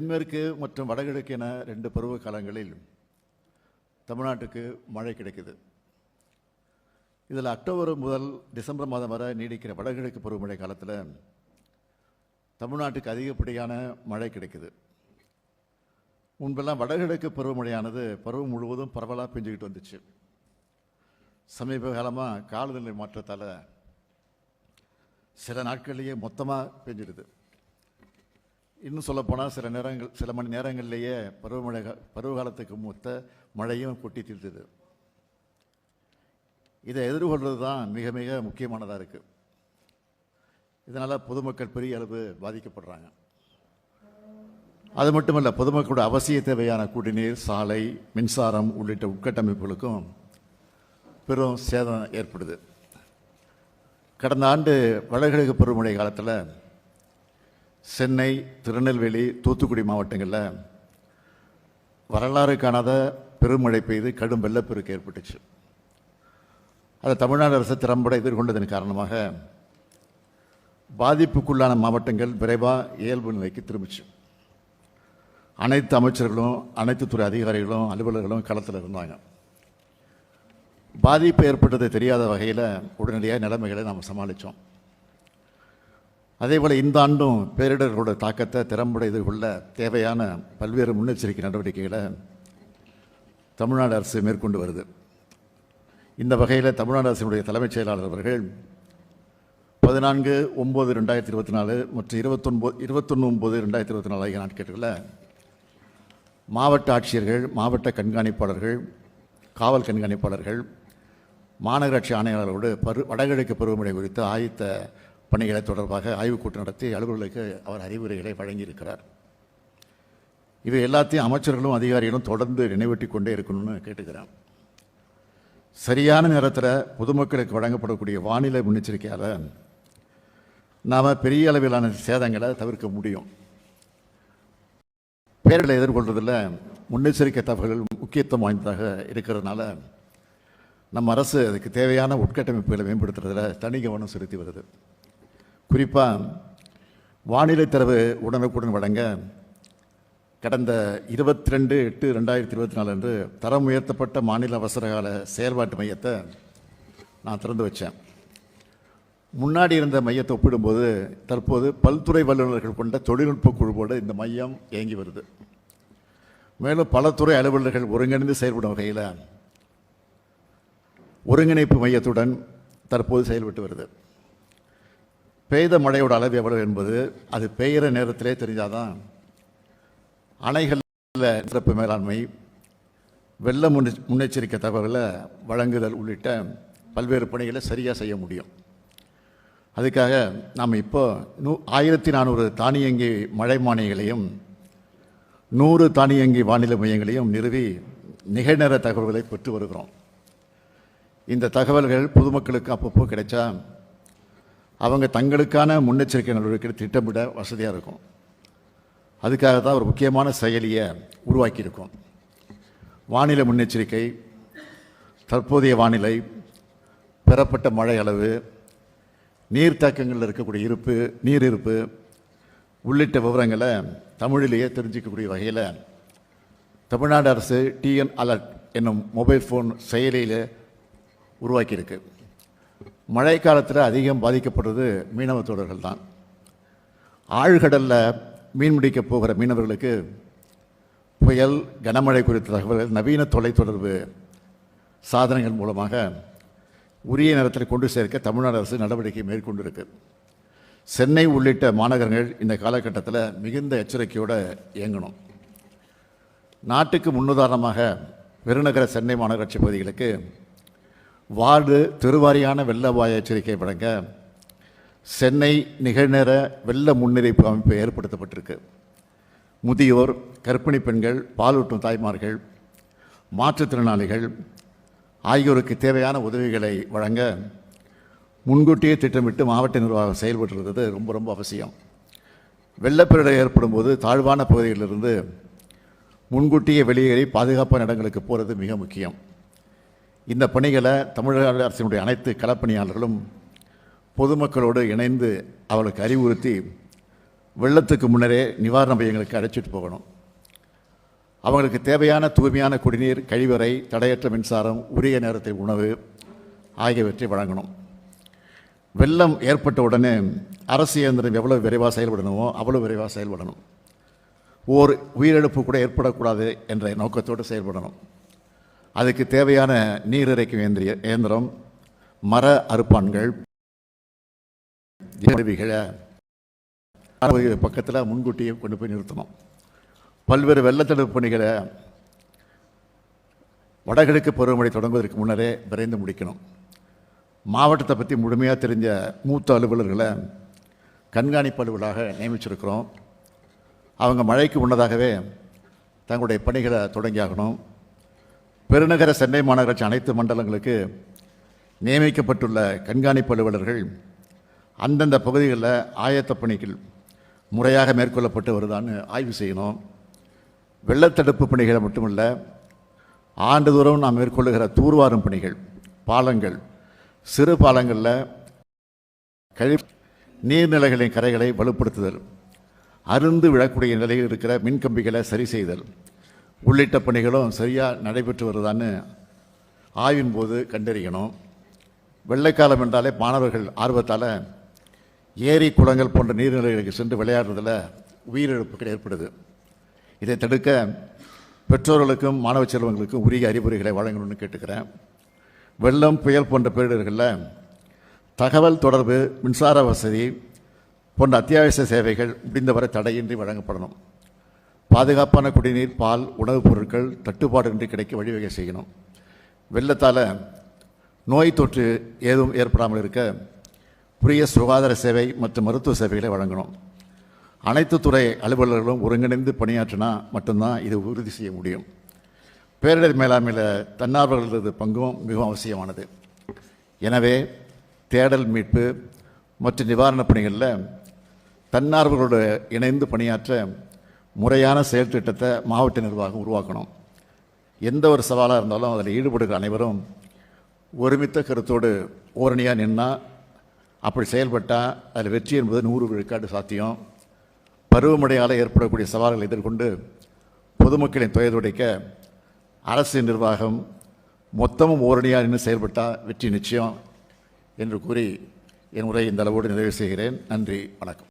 தென்மேற்கு மற்றும் வடகிழக்கு என ரெண்டு பருவ காலங்களில் தமிழ்நாட்டுக்கு மழை கிடைக்குது. இதில் அக்டோபர் முதல் டிசம்பர் மாதம் வரை நீடிக்கிற வடகிழக்கு பருவமழை காலத்தில் தமிழ்நாட்டுக்கு அதிகப்படியான மழை கிடைக்குது. முன்பெல்லாம் வடகிழக்கு பருவமழையானது பருவம் முழுவதும் பரவலாக பெஞ்சுக்கிட்டு வந்துச்சு. சமீப காலமாக காலநிலை மாற்றத்தால் சில நாட்கள்லேயே மொத்தமாக பெஞ்சிடுது. இன்னும் சொல்லப்போனால் சில நேரங்கள் சில மணி நேரங்கள்லேயே பருவமழை பருவகாலத்துக்கு மொத்த மழையும் கொட்டி தீர்த்துது. இதை எதிர்கொள்வது தான் மிக மிக முக்கியமானதாக இருக்குது இதனால் பொதுமக்கள் பெரிய அளவு பாதிக்கப்படுறாங்க. அது மட்டுமல்ல பொதுமக்களோட அவசிய தேவையான குடிநீர் சாலை மின்சாரம் உள்ளிட்ட உட்கட்டமைப்புகளுக்கும் பெரும் சேதம் ஏற்படுது. கடந்த ஆண்டு வடகிழக்கு பருவமழை காலத்தில் சென்னை திருநெல்வேலி தூத்துக்குடி மாவட்டங்களில் வரலாறு காணாத பெருமழை பெய்து கடும் வெள்ளப்பெருக்கு ஏற்பட்டுச்சு. அதை தமிழ்நாடு அரசு திறம்பட எதிர்கொண்டதன் காரணமாக பாதிப்புக்குள்ளான மாவட்டங்கள் விரைவாக இயல்பு நிலைக்கு திரும்பிச்சு. அனைத்து அமைச்சர்களும் அனைத்து துறை அதிகாரிகளும் அலுவலர்களும் களத்தில் இருந்தாங்க. பாதிப்பு ஏற்பட்டது தெரியாத வகையில் உடனடியாக நிலைமைகளை நாம் சமாளித்தோம் அதே போல் இந்த ஆண்டும் பேரிடர்களோட தாக்கத்தை திறம்பட எதிர்கொள்ள தேவையான பல்வேறு முன்னெச்சரிக்கை நடவடிக்கைகளை தமிழ்நாடு அரசு மேற்கொண்டு வருது. இந்த வகையில் தமிழ்நாடு அரசினுடைய தலைமைச் செயலாளர் அவர்கள் பதினான்கு ஒம்பது ரெண்டாயிரத்தி இருபத்தி நாலு மற்றும் இருபத்தொன்பது இருபத்தொன்று ஒம்பது ரெண்டாயிரத்தி இருபத்தி நாலு ஆகிய நாட்களில் மாவட்ட ஆட்சியர்கள் மாவட்ட கண்காணிப்பாளர்கள் காவல் கண்காணிப்பாளர்கள் மாநகராட்சி ஆணையாளரோடு பரு வடகிழக்கு பருவமழை குறித்து ஆயத்த பணிகளை தொடர்பாக ஆய்வுக்கூட்டம் நடத்தி அலுவலர்களுக்கு அவர் அறிவுரைகளை வழங்கியிருக்கிறார். இவை எல்லாத்தையும் அமைச்சர்களும் அதிகாரிகளும் தொடர்ந்து நினைவூட்டி கொண்டே இருக்கணும்னு கேட்டுக்கிறேன் சரியான நேரத்தில் பொதுமக்களுக்கு வழங்கப்படக்கூடிய வானிலை முன்னெச்சரிக்கையால் நாம் பெரிய அளவிலான சேதங்களை தவிர்க்க முடியும். பேரிடரை எதிர்கொள்றதில் முன்னெச்சரிக்கை தகவல்கள் முக்கியத்துவம் வாய்ந்ததாக இருக்கிறதுனால நம்ம அரசு அதுக்கு தேவையான உட்கட்டமைப்புகளை மேம்படுத்துறதுல தனி கவனம் செலுத்தி வருது. குறிப்பாக வானிலை தரவு உடனுக்குடன் வழங்க கடந்த இருபத்தி ரெண்டு எட்டு ரெண்டாயிரத்தி இருபத்தி நாலு அன்று தரம் உயர்த்தப்பட்ட மாநில அவசரகால செயல்பாட்டு மையத்தை நான் திறந்து வச்சேன். முன்னாடி இருந்த மையத்தை ஒப்பிடும்போது தற்போது பல்துறை வல்லுநர்கள் கொண்ட தொழில்நுட்ப குழுவோடு இந்த மையம் இயங்கி வருது. மேலும் பல துறை அலுவலர்கள் ஒருங்கிணைந்து செயல்படும் வகையில் ஒருங்கிணைப்பு மையத்துடன் தற்போது செயல்பட்டு வருது. பெய்த மழையோட அளவு எவ்வளவு என்பது அது பெய்கிற நேரத்திலே தெரிஞ்சாதான் அணைகளில் சிறப்பு மேலாண்மை வெள்ள முன்னெ முன்னெச்சரிக்கை தகவல்களை வழங்குதல் உள்ளிட்ட பல்வேறு பணிகளை சரியாக செய்ய முடியும். அதுக்காக நாம் இப்போ நூ ஆயிரத்தி நானூறு தானியங்கி மழை மானியங்களையும் நூறு தானியங்கி வானிலை மையங்களையும் நிறுவி நிகழ்நேர தகவல்களை பெற்று வருகிறோம். இந்த தகவல்கள் பொதுமக்களுக்கு அப்பப்போ கிடைச்சா அவங்க தங்களுக்கான முன்னெச்சரிக்கை நடவடிக்கை திட்டமிட வசதியாக இருக்கும். அதுக்காக தான் ஒரு முக்கியமான செயலியை உருவாக்கியிருக்கோம். வானிலை முன்னெச்சரிக்கை தற்போதைய வானிலை பெறப்பட்ட மழை அளவு நீர்த்தாக்கங்களில் இருக்கக்கூடிய இருப்பு நீர் இருப்பு உள்ளிட்ட விவரங்களை தமிழிலேயே தெரிஞ்சிக்கக்கூடிய வகையில் தமிழ்நாடு அரசு டிஎன் அலர்ட் என்னும் மொபைல் ஃபோன் செயலியில் உருவாக்கியிருக்கு. மழை காலத்தில் அதிகம் பாதிக்கப்படுறது மீனவ தோழர்கள் தான் ஆழ்கடலில் மீன் பிடிக்க போகிற மீனவர்களுக்கு புயல் கனமழை குறித்த தகவல்கள் நவீன தொலைத்தொடர்பு சாதனங்கள் மூலமாக உரிய நேரத்தில் கொண்டு சேர்க்க தமிழ்நாடு அரசு நடவடிக்கை மேற்கொண்டிருக்கு. சென்னை உள்ளிட்ட மாநகரங்கள் இந்த காலகட்டத்தில் மிகுந்த எச்சரிக்கையோடு இயங்கணும். நாட்டுக்கு முன்னுதாரணமாக பெருநகர சென்னை மாநகராட்சி பகுதிகளுக்கு வார்டு திருவாரியான வெள்ள அபாய எச்சரிக்கை வழங்க சென்னை நிகழ்நேர வெள்ள முன்னறிவிப்பு அமைப்பு ஏற்படுத்தப்பட்டிருக்கு. முதியோர் கர்ப்பிணி பெண்கள் பாலூட்டும் தாய்மார்கள் மாற்றுத்திறனாளிகள் ஆகியோருக்கு தேவையான உதவிகளை வழங்க முன்கூட்டியே திட்டமிட்டு மாவட்ட நிர்வாகம் செயல்பட்டு ரொம்ப ரொம்ப அவசியம். வெள்ளப்பெருடை ஏற்படும் போது தாழ்வான பகுதியிலிருந்து முன்கூட்டியே வெளியேறி பாதுகாப்பான இடங்களுக்கு போகிறது மிக முக்கியம். இந்த பணிகளை தமிழக அரசினுடைய அனைத்து களப்பணியாளர்களும் பொதுமக்களோடு இணைந்து அவர்களுக்கு அறிவுறுத்தி வெள்ளத்துக்கு முன்னரே நிவாரண மையங்களுக்கு அழைச்சிட்டு போகணும். அவங்களுக்கு தேவையான தூய்மையான குடிநீர் கழிவறை தடையற்ற மின்சாரம் உரிய நேரத்தில் உணவு ஆகியவற்றை வழங்கணும். வெள்ளம் ஏற்பட்ட உடனே அரசு இயந்திரம் எவ்வளோ விரைவாக செயல்படணுமோ அவ்வளோ விரைவாக செயல்படணும். ஓர் உயிரிழப்பு கூட ஏற்படக்கூடாது என்ற நோக்கத்தோடு செயல்படணும். அதுக்கு தேவையான நீர் இறைக்கும் இயந்திரிய இயந்திரம் மர அறுப்பான்கள் உதவிகளை பக்கத்தில் முன்கூட்டியே கொண்டு போய் நிறுத்தணும். பல்வேறு வெள்ளத்தடுப்பு பணிகளை வடகிழக்கு பருவமழை தொடங்குவதற்கு முன்னரே விரைந்து முடிக்கணும். மாவட்டத்தை பற்றி முழுமையாக தெரிஞ்ச மூத்த அலுவலர்களை கண்காணிப்பு அலுவலாக நியமிச்சிருக்கிறோம். அவங்க மழைக்கு முன்னதாகவே தங்களுடைய பணிகளை தொடங்கியாகணும். பெருநகர சென்னை மாநகராட்சி அனைத்து மண்டலங்களுக்கு நியமிக்கப்பட்டுள்ள கண்காணிப்பு அலுவலர்கள் அந்தந்த பகுதிகளில் ஆயத்த பணிகள் முறையாக மேற்கொள்ளப்பட்டு வருதான்னு ஆய்வு செய்யணும். வெள்ளத்தடுப்பு பணிகளை மட்டுமல்ல ஆண்டுதோறும் நாம் மேற்கொள்ளுகிற தூர்வாரும் பணிகள் பாலங்கள் சிறு பாலங்களில் கழி நீர்நிலைகளின் கரைகளை வலுப்படுத்துதல் அருந்து விழக்கூடிய நிலையில் இருக்கிற மின்கம்பிகளை சரி செய்தல் உள்ளிட்ட பணிகளும் சரியாக நடைபெற்று வருதான்னு ஆய்வின் போது கண்டறியணும். வெள்ளைக்காலம் என்றாலே மாணவர்கள் ஆர்வத்தால் ஏரி குளங்கள் போன்ற நீர்நிலைகளுக்கு சென்று விளையாடுறதில் உயிரிழப்புகள் ஏற்படுது. இதை தடுக்க பெற்றோர்களுக்கும் மாணவ செல்வங்களுக்கும் உரிய அறிவுரைகளை வழங்கணும்னு கேட்டுக்கிறேன். வெள்ளம் புயல் போன்ற பேரிடர்களில் தகவல் தொடர்பு மின்சார வசதி போன்ற அத்தியாவசிய சேவைகள் முடிந்தவரை தடையின்றி வழங்கப்படணும். பாதுகாப்பான குடிநீர் பால் உணவுப் பொருட்கள் தட்டுப்பாடின்றி கிடைக்க வழிவகை செய்யணும். வெள்ளத்தால் நோய் தொற்று ஏதும் ஏற்படாமல் இருக்க புரிய சுகாதார சேவை மற்றும் மருத்துவ சேவைகளை வழங்கணும். அனைத்து துறை அலுவலர்களும் ஒருங்கிணைந்து பணியாற்றினா மட்டும்தான் இது உறுதி செய்ய முடியும். பேரிடர் மேலாண்மையில் தன்னார்வலர்களது பங்கும் மிகவும் அவசியமானது. எனவே தேடல் மீட்பு மற்றும் நிவாரணப் பணிகளில் தன்னார்வலரோடு இணைந்து பணியாற்ற முறையான செயல் திட்டத்தை மாவட்ட நிர்வாகம் உருவாக்கணும். எந்த ஒரு சவாலாக இருந்தாலும் அதில் ஈடுபடுகிற அனைவரும் ஒருமித்த கருத்தோடு ஓரணியாக நின்னால் அப்படி செயல்பட்டால் அதில் வெற்றி என்பது நூறு விழுக்காடு சாத்தியம். பருவமழையால் ஏற்படக்கூடிய சவால்களை எதிர்கொண்டு பொதுமக்களின் துயதுடைக்க அரசு நிர்வாகம் மொத்தமும் ஓரணியாக நின்று செயல்பட்டால் வெற்றி நிச்சயம் என்று கூறி என் உரை இந்த அளவோடு நிறைவு செய்கிறேன். நன்றி வணக்கம்.